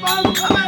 Bye.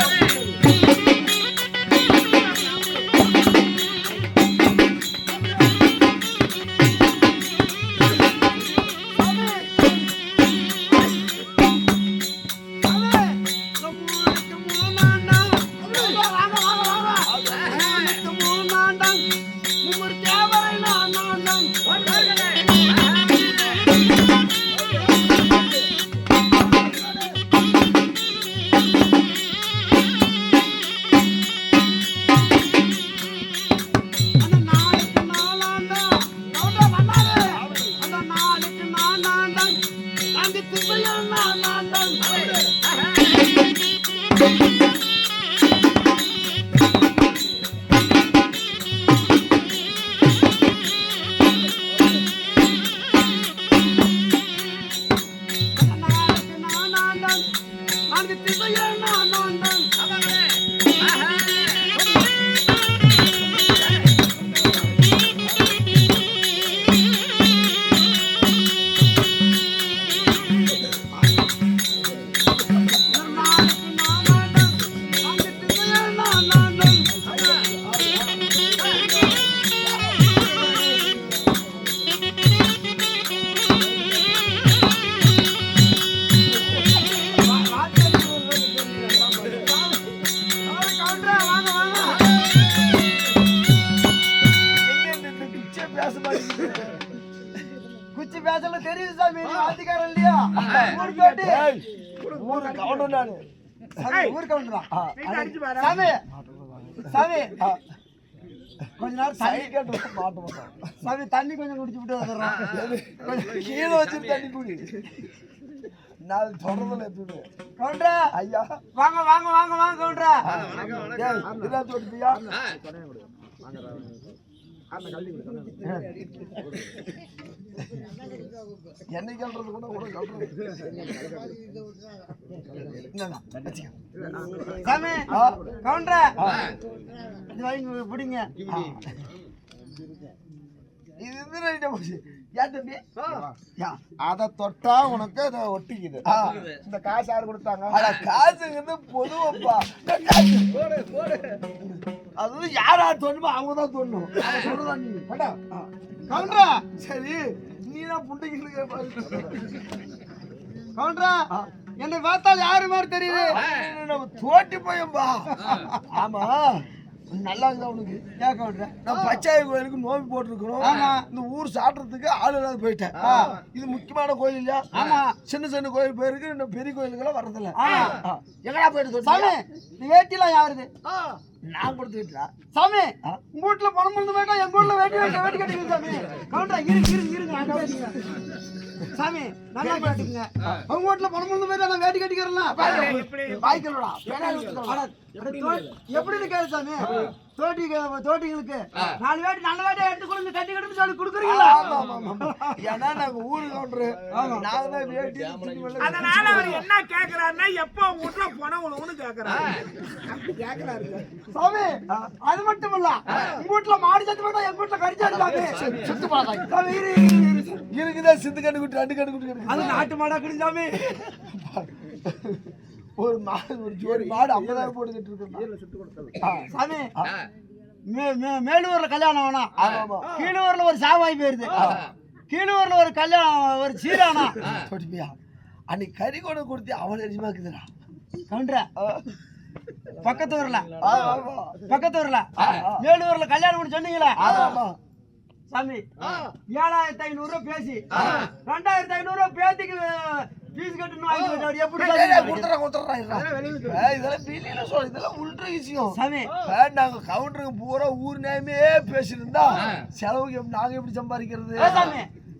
குச்சி பேசல தெரியுது சாமி நீ வாத்திக்காரன் இல்லையா? ஊர் கேட்டு ஏய், ஊரு கவுண்டர் நானு. சாமி, ஊர் கவுண்டரா சாமி. சாமி. கொஞ்ச நேரம் தண்ணி கேட்டு வந்து மாட்ட மாட்டான் சாமி தண்ணி கொஞ்சம் குடிச்சு விட்டு வந்துடுறோம் கீழே வச்சுட்டு தண்ணி குடி. நான் தொடர்ந்துல எடுத்துடு கவுண்டரா. ஐயா. வாங்க வாங்க வாங்க வாங்க கவுண்டரா. இதெல்லாம் சொல்லியா என்னை கல்றது கூட கூட கல்றது வாங்கி பிடிங்க அத தொட்டா உனக்கு அதை ஒட்டிக்குது. இந்த காசு யாரு கொடுத்தாங்க? காசுங்கிறது பொதுவப்பா. போடு. அது யாரா தோணுமோ அவங்க தான் தோணும் சொல்றதா நீ கவுண்டரா? சரி நீ தான் புண்டைகளுக்கு கவுண்டரா என்னை பார்த்தால் யாரு மாதிரி தெரியுது? நம்ம தோட்டி போயம்பா ஆமா. நல்லா இருந்தா உனக்கு. ஏன் கவுண்டரா? நான் பச்சாயி கோயிலுக்கு நோம்பி போட்டிருக்கிறோம் ஆமா. இந்த ஊர் சாட்டுறதுக்கு ஆள் இல்லாத போயிட்டேன். இது முக்கியமான கோயில் இல்லையா? ஆமா. சின்ன சின்ன கோயில் போயிருக்கு. இன்னும் பெரிய கோயிலுக்கெல்லாம் வரதில்ல. எங்கடா போயிட்டு சாமி? இந்த வேட்டிலாம் யாருது? நான் கொடுத்து விட்டுறா சாமி உங்க வீட்டுல பணம் பண்ணு வேண்டாம். எங்க வீட்டுல வேட்டி வேட்டி கட்டிங்க சாமி. இருங்க இருங்க. அங்க வேட்டிங்க. சாமி நல்லா கேட்டுக்குங்க. உங்க வீட்டுல பணம் பண்ணு வேண்டாம் நான் வேட்டி கட்டிக்கிறேன் வாய்க்கலடா பேனால ஊத்துறா. எப்படி கேளு சாமி. தோட்டி தோட்டிங்களுக்கு நாலு வேட்டி நல்ல வேட்டியை எடுத்து கொடுங்க. கட்டி கட்டி சொல்லி கொடுக்குறீங்களா? ஆமா, ஆமா, ஆமா. ஏன்னா நாங்க ஊரு கவுண்டரு நாங்க தான் வேட்டி துணி வெள்ளை அதனால அவர் என்ன கேக்குறாருன்னா எப்போ உங்க வீட்டுல பணம் உழுவுன்னு கேக்குறாரு. சாமி அது மட்டும் இல்ல உங்க வீட்டுல மாடு சத்து வேண்டாம் எங்க வீட்டுல கறி சத்து சாமி சுத்து பாதாங்க இருக்குதா சிந்து கண்டு குட்டி ரெண்டு கண்டு குட்டி அது. நாட்டு மாடா குடி சாமி. ஒரு மாடு ஒரு ஜோடி மாடு ஐம்பதாயிரம் போட்டுக்கிட்டு இருக்கு. சாமி மேலூர்ல கல்யாணம் வேணாம் ஆமா. கீழூர்ல ஒரு சாவாய் போயிருது கீழூர்ல ஒரு கல்யாணம் ஒரு சீரானா. தொட்டிப்பியா அன்னைக்கு கறி கொண்டு கொடுத்து அவள் எரிஜமா இருக்குதுடா. கவுண்டர பக்கத்து ஊர்ல. பக்கத்து ஊர்ல. மேலூர்ல கல்யாணம் சொன்னீங்களே. சாமி ஏழாயிரத்தி ஐநூறு ரூபாய் பேசி. ரெண்டாயிரத்தி ஐநூறு ரூபாய் பேத்திக்கு ஃபீஸ் கட்டணும். எப்படி இருடா. ஏய், இதெல்லாம் வெளியில சொல்லு, இதெல்லாம் உள்ற விஷயம். சாமி. நாங்க கவுண்டருக்கு பூரா ஊர் நேமே பேசியிருந்தா செலவுக்கு எப்படி- நாங்க எப்படி சம்பாதிக்கிறது?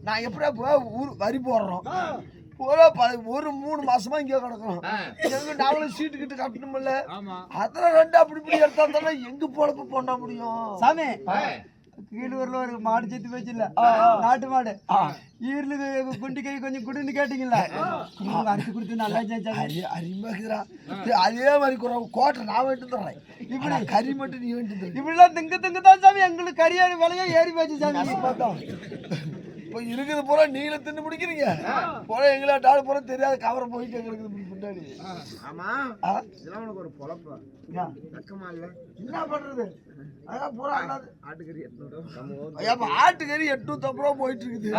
நான் எப்படியா ஊர் வரி போடுறோம். பூரா ப- ஒரு மூணு மாசமா இங்கே கிடக்குறோம். எங்க நாங்களும் சீட்டு கிட்ட கட்டணும்ல? அதெல்லாம் ரெண்டு அப்படி இப்படி எடுத்தா தானே எங்க பொழப்பு பண்ண முடியும்? சாமி. கீழூர்ல ஒரு மாடு செத்து போச்சு இல்ல நாட்டு மாடு. ஈரலு குண்டி கை கொஞ்சம் குடுன்னு கேட்டீங்கல்ல. அடிச்சு கொடுத்து நல்லா செஞ்சாங்க அரி அரிமகுரா. அதே மாதிரி கோட்டை நான் வேண்டி தர்றேன். இப்படி. கறி மட்டும் நீ வேண்டி தர்றேன் இப்படிலாம் திங்கு திங்கு தான் சாமி. எங்களுக்கு கரியாடு விலையா ஏறி போச்சு சாமி. பார்த்தோம் இப்போ இருக்குது பூரா நீங்கள தின்னு முடிக்கிறீங்க பூரா எங்களா டால் பூரா தெரியாத கவரை போயிட்டு எங்களுக்கு முன்னாடி ஆமா? இதெல்லாம் உனக்கு ஒரு பொழப்பு. என்ன பண்றது? ஆட்டுக்கறி எட்நூத்தி ஐம்பது ரூபா போயிட்டு இருக்குது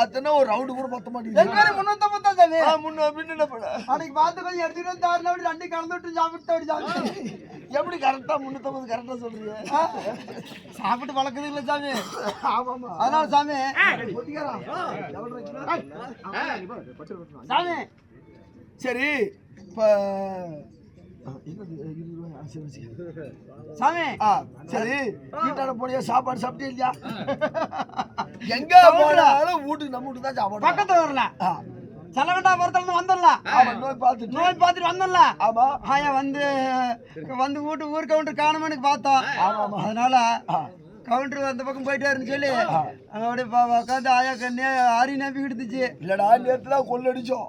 அத்தனை ஒரு ரவுண்டு கூட பத்த மாட்டேங்குது எங்க முன்னூத்தம்பது தான் சாமி ஆ, முன்ன பின்ன அன்னைக்கு பார்த்து கொஞ்சம் வந்து தாரில் அப்படி ரெண்டு கலந்து விட்டு சாப்பிட்டு அப்படி சாமி எப்படி கரெக்டா முன்னூத்தம்பது கரெக்டா சொல்றீங்க சாப்பிட்டு பழக்கது இல்லை சாமி ஆமாமா அதனால சாமி சாமி சரி இப்ப சாமி. ஆ, சரி. வீட்டாட போனியா சாப்பாடு சாப்பிட்டே இல்லையா? எங்க போனாலும் வீட்டுக்கு நம்ம வீட்டுக்கு தான் சாப்பாடு பக்கத்துல வரல செலவண்டா மரத்துல வந்துடலாம் நோய் பார்த்துட்டு. நோய் பார்த்துட்டு வந்துடல. ஆமா. ஆயா வந்து வந்து வீட்டு ஊர் கவுண்டர் காணுமனு பார்த்தோம் அதனால கவுண்டர் அந்த பக்கம் போயிட்டாருன்னு சொல்லி அங்க அப்படியே உட்காந்து ஆயா கண்ணே ஆரி நம்பி எடுத்துச்சு இல்லடா நேத்துல கொள்ளடிச்சோம்.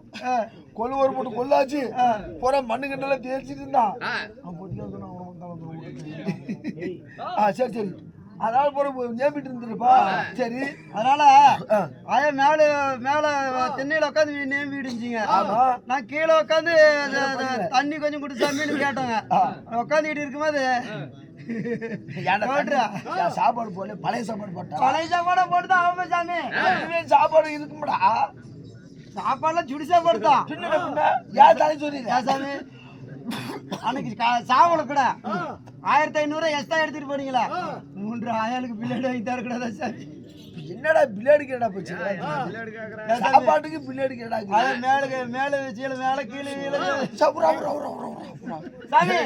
கொள்ளு ஒரு போட்டு கொள்ளாச்சு. பூரா மண்ணு கண்டெல்லாம் தேய்ச்சிட்டு இருந்தான் அவன் ஆ சரி சரி. அதனால போற நேமிட்டு இருந்துருப்பா. சரி. அதனால ஆயா மேல மேல திண்ணையில உட்காந்து நேம்பி இடிஞ்சிங்க நான் கீழே உட்காந்து தண்ணி கொஞ்சம் குடிச்சாமின்னு கேட்டோங்க உட்காந்துக்கிட்டு இருக்கும்போது சாப்பாடு போல பழைய சாப்பாடு போட்டா? பழைய சாப்பாடை போட்டு தான் ஆகும் சாமி சாப்பாடு இருக்கும்டா சாப்பாடுலாம் சுடிசா பின்ன ஏன் தலை சொல்றீங்க சாமி? அன்னைக்கு சாவல கூட. ஆயிரத்தி ஐநூறு எக்ஸ்ட்ரா எடுத்துட்டு போனீங்களா? மூன்று ஆயாளுக்கு பிள்ளைடு வாங்கி தரக்கூடாதா சாமி? என்னடா பிள்ளைடு கேடா போச்சு? சாப்பாட்டுக்கு பிள்ளைடு கேடா அது மேல மேல வச்சு மேல கீழே கீழே சாமி!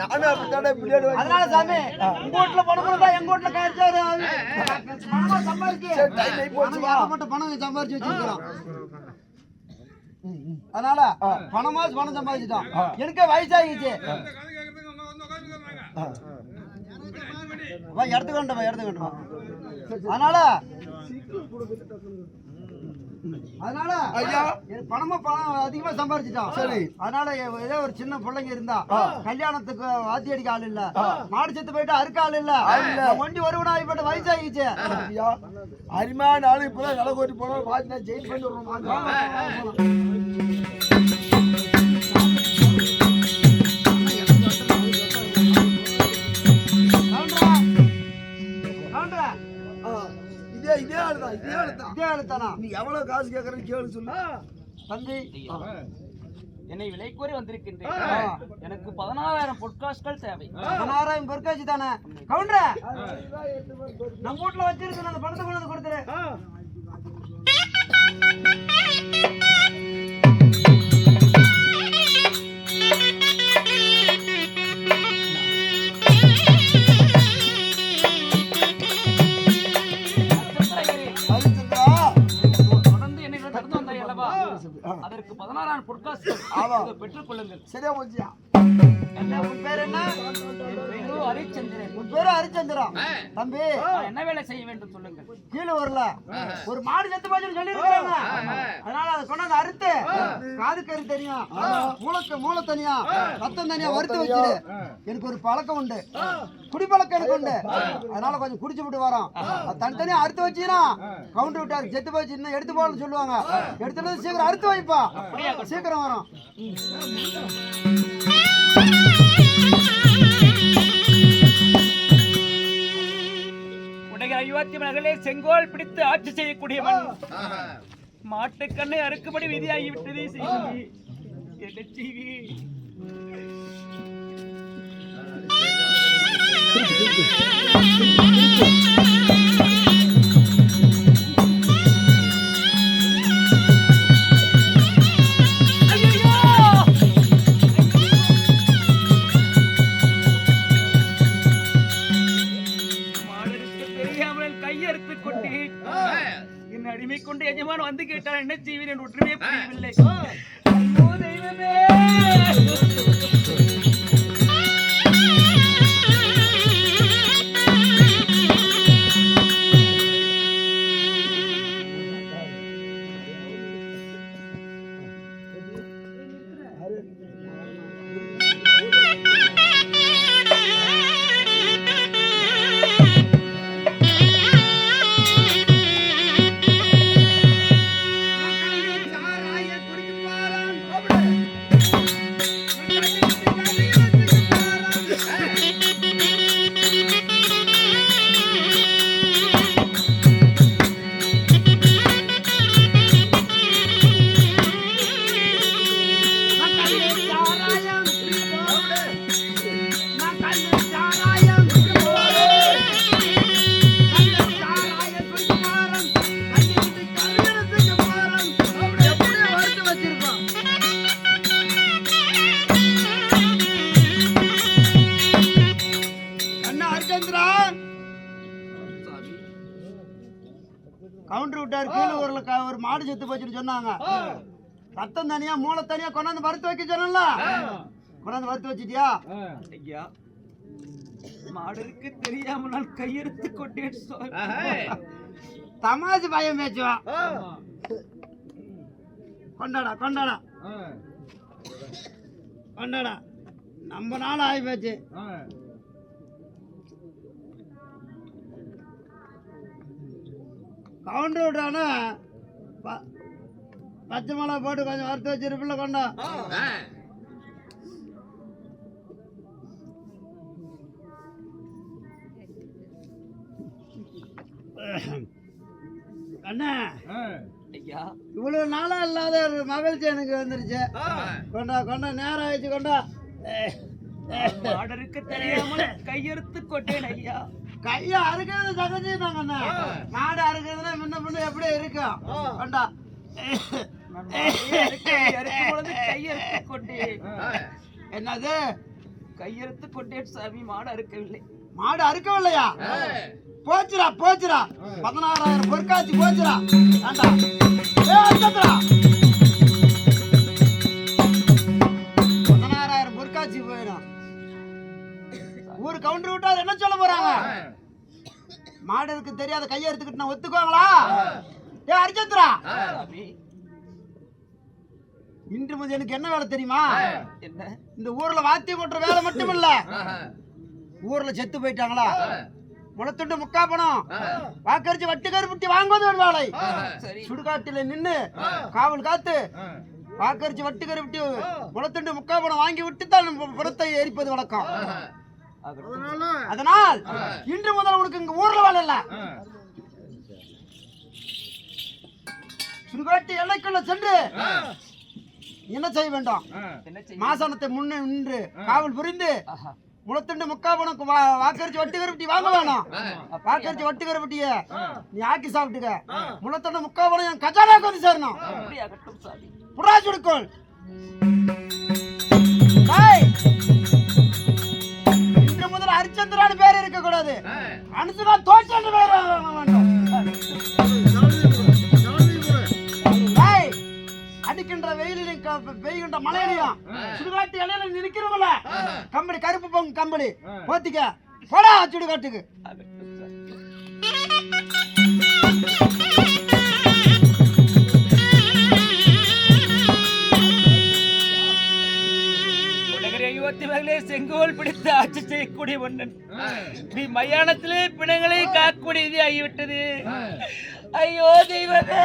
நானும் அப்படித்தானே பிள்ளைடு அதனால சாமி உங்க வீட்டுல பணம் தான் எங்க வீட்டுல கழிச்சாரு பணமா சம்பாதிச்சு சரி, போச்சு, பணம் சம்பாதிச்சு வச்சிருக்கிறோம். அதனால பணமா பணம் சம்பாதிச்சிட்டோம். எனக்கு வயசாகிச்சு எடுத்துக்கொண்டு எடுத்துக்கொண்டு அதனால அதனால ஐயா. பணமா பணம் அதிகமா சம்பாரிச்சிட்டான் சரி. அதனால ஏதோ ஒரு சின்ன பிள்ளைங்க இருந்தா கல்யாணத்துக்கு வாத்தி அடிக்க ஆள் இல்ல. மாடு செத்து போயிட்டு அறுக்க ஆள் இல்ல. ஒண்டி ஒருவனா ஆகிப்பட்ட வயசாகிச்சு ஐயா. அருமையான ஆளு. இப்பதான் போனோம் பார்த்து நான் ஜெயில் பண்ணி தான் நீ எவ்வளவு காசு கேக்குறன்னு கேளு சொல்லு. தம்பி. என்னை விலை கோரி வந்திருக்கின்றேன் எனக்கு பதினாறாயிரம் பொற்காசுகள் தேவை. பதினாறாயிரம் பொற்காட்சி தானே? கவுண்டரா. நம்ம வீட்டுல வச்சிருக்க அந்த பணத்தை கொண்டு வந்து கொடுத்துரு. கொள்ளுங்கள் சரியா போச்சியா? என்ன உன் பேர் என்ன? ஹரிச்சந்திரன் உன் பேரு ஹரிச்சந்திரா தம்பி. என்ன வேலை செய்ய வேண்டும் சொல்லுங்கள். கீழே வரல. ஒரு மாடு செத்து போச்சுன்னு சொல்லி இருக்காங்க அதனால அதை கொண்டாந்து அறுத்து காது கறி தெரியும் மூளை மூளை தனியா ரத்தம் தனியா வறுத்து வச்சிரு. எனக்கு ஒரு பழக்கம் உண்டு. குடிப்பழக்கம் எனக்கு உண்டு. அதனால கொஞ்சம் குடிச்சு விட்டு வரோம். தனித்தனியா அறுத்து வச்சீங்கன்னா கவுண்டர் விட்டாரு செத்து போச்சு இன்னும் எடுத்து போகணும்னு சொல்லுவாங்க. எடுத்துட்டு சீக்கிரம் அறுத்து வைப்பா. சீக்கிரம் வரும். அயோத்தி மகளே செங்கோல் பிடித்து ஆட்சி செய்யக்கூடியவன். மாட்டுக்கண்ணை அறுக்கும்படி விதியாகிவிட்டதே செய்தி என்ன செய்தி? கையறுத்துக் கொண்டேன் என் அடிமை கொண்டு எஜமான் வந்து கேட்டால் என்ன செய்வேன்? என்று ஒற்றுமே புரியவில்லை. தெய்வமே! மாடு செத்து போச்சுன்னு சொன்னாங்க. ரத்தம் தனியா மூளை தனியா கொண்டாந்து வறுத்து வைக்க சொன்னல கொண்டாந்து வறுத்து வச்சிட்டியா? ஐயா மாடலுக்கு தெரியாம நான் கையெடுத்து கொண்டேன் சுவாமி. தமாசு பயம் பேச்சுவா? கொண்டாடா கொண்டாடா. கொண்டாடா. நம்ம நாள் ஆகி போச்சு. கவுண்டர் விட்டானா ப- பச்சை மிளகா போட்டு கொஞ்சம் வறுத்து வச்சிருப்பில்ல கொண்டா. அண்ணா ஐயா. இவ்வளவு நாளா இல்லாத ஒரு மகிழ்ச்சி எனக்கு வந்துருச்சு. கொண்டா கொண்டா நேரம் ஆயிடுச்சு கொண்டா. தெரியாமல் கையெடுத்து கொண்டேன் ஐயா. கையை அறுக்கிறது சகஜம் அண்ணா மாடு அறுக்கிறதுனா முன்ன பின்ன எப்படி இருக்கும் கொண்டா. கொண்டேன் என்னது? கையெடுத்து கொண்டேன் சாமி மாடு அறுக்கவில்லை. மாடு அறுக்கவில்லையா? போச்சுடா போச்சுடா. பதினாறாயிரம் பொற்காட்சி போச்சுடா. வேண்டா. பதினாறாயிரம் பொற்காட்சி போயிடும். ஊர் கவுண்டர் விட்டா என்ன சொல்ல போறாங்க? மாடுக்கு தெரியாத கையை எடுத்துக்கிட்டு நான் ஒத்துக்குவாங்களா? ஏ சாமி இன்று முதல் எனக்கு என்ன வேலை தெரியுமா? என்ன? இந்த ஊர்ல வாத்தியம் கொட்டுற வேலை மட்டும் இல்ல ஊர்ல செத்து போயிட்டாங்களா? முளத்துண்டு முக்கா பணம். வாக்கரிச்சு வட்டி கருப்புட்டி வாங்குவது ஒரு வேலை. சுடுகாட்டில நின்னு காவல் காத்து வாக்கரிச்சு வட்டி கருப்புட்டி முளத்துண்டு முக்கா பணம் வாங்கி விட்டு தான் புறத்தை எரிப்பது வழக்கம். அதனால் இன்று முதல் உனக்கு இங்க ஊர்ல வேலை இல்ல. சுடுகாட்டு எல்லைக்குள்ள சென்று என்ன செய்ய வேண்டும்? என்ன செய்ய மாசானத்தை முன்னே நின்று காவல் புரிந்து. முளத்துண்டு முக்காபணம் வாக்கரிச்சு வட்டி கருப்பட்டி வாங்க வேணாம். வாக்கரிச்சு வட்டி கருப்பட்டிய நீ ஆக்கி சாப்பிட்டுக்க. முளத்துண்டு முக்காபணம் என் கஜானாக்கு வந்து சேரணும். அப்படி ஆகட்டும் ஹரிச்சந்திரான்னு பேர் இருக்க கூடாது அனுசுனா தோற்றன்னு பேர்! அடிக்கின்ற வெயிலிலும் பெய்கின்ற மழையிலையும் சுடுகாட்டு இலையில நிற்கிறவங்கள கம்பளி கருப்பு பொங்கு கம்பளி போத்திக்க. போடா சுடுகாட்டுக்கு. செங்கோல் பிடித்து. செய்யக்கூடிய மன்னன் நீ மயானத்திலே பிணங்களை காக்கக்கூடியது ஆகிவிட்டது. ஐயோ தெய்வமே!